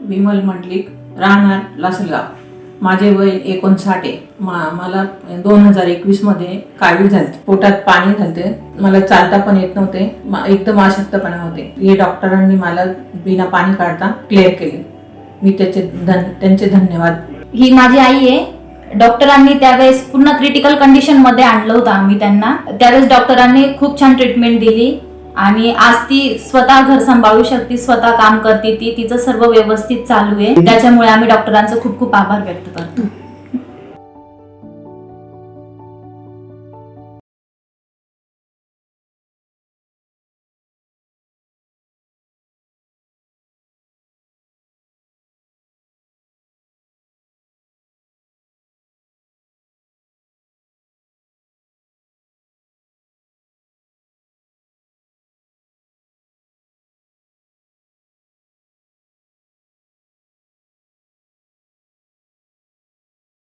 विमल मंडलिक राहणार लासलगाव. माझे वय एकोणसाठ आहे. मा मला दोन हजार एकवीसमध्ये कावीळ झालते. पोटात पाणी झालते मला चालता पण येत नव्हते. एकदम अशक्तपणा होते. हे डॉक्टरांनी मला बिना पाणी काढता क्लिअर केले. मी त्याचे धन त्यांचे धन्यवाद. ही माझी आई आहे. डॉक्टरांनी त्यावेळेस पूर्ण क्रिटिकल कंडिशनमध्ये आणलं होतं आम्ही त्यांना. त्यावेळेस डॉक्टरांनी खूप छान ट्रीटमेंट दिली. आणि आज ती स्वतः घर सांभाळू शकते स्वतः काम करते ती तिचं सर्व व्यवस्थित चालू आहे. त्याच्यामुळे आम्ही डॉक्टरांचं खूप खूप आभार व्यक्त करतो.